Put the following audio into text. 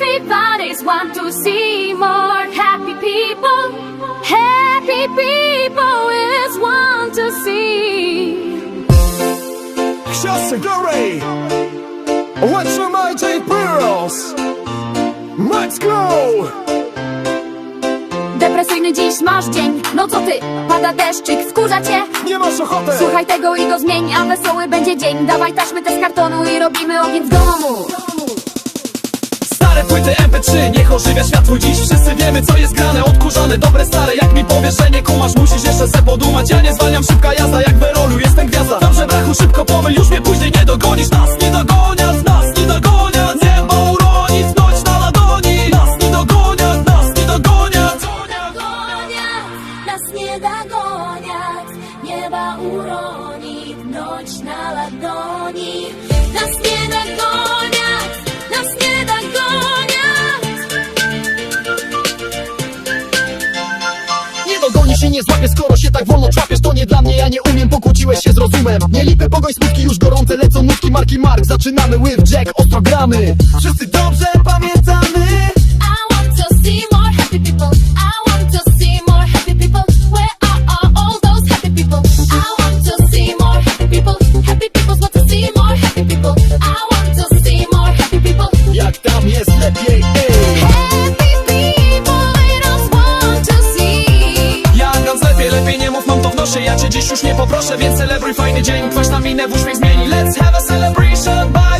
Everybody's want to see more happy people. Happy people is want to see. Książę Glory! Otrzymajcie Pearls! Let's go! Depresyjny dziś masz dzień, no co ty? Pada deszczyk, wkurza cię? Nie masz ochoty! Słuchaj tego i go zmień, a wesoły będzie dzień Dawaj taśmy te z kartonu i robimy ogień w domu płyty MP3, niech ożywia świat dziś. Wszyscy wiemy co jest grane, odkurzane, dobre stare Jak mi powiesz, że nie kumasz, musisz jeszcze se podumać. Ja nie zwalniam, szybka jazda, jak w rolu, jestem gwiazda. Tam brachu szybko pomyl, już mnie później nie dogonisz. Nas nie dogoniać, nas nie dogoniać Niebo uronić, noć na ladoni. Nas nie dogoniać, nas nie Dogoniać, nas nie dogoniać Nieba uroni, noć na ladoni. Nas Nie złapiesz, skoro się tak wolno człapiesz To nie dla mnie, ja nie umiem, pokłóciłeś się z rozumem. Nie lipy, pogoń, smutki, już gorące lecą nutki marki Mark. Zaczynamy with Jack, ostro gramy. Wszyscy dobrze mam to w nosie Ja cię dziś już nie poproszę, więc celebruj fajny dzień Kwaś na minę w uśmiech zmieni Let's have a celebration by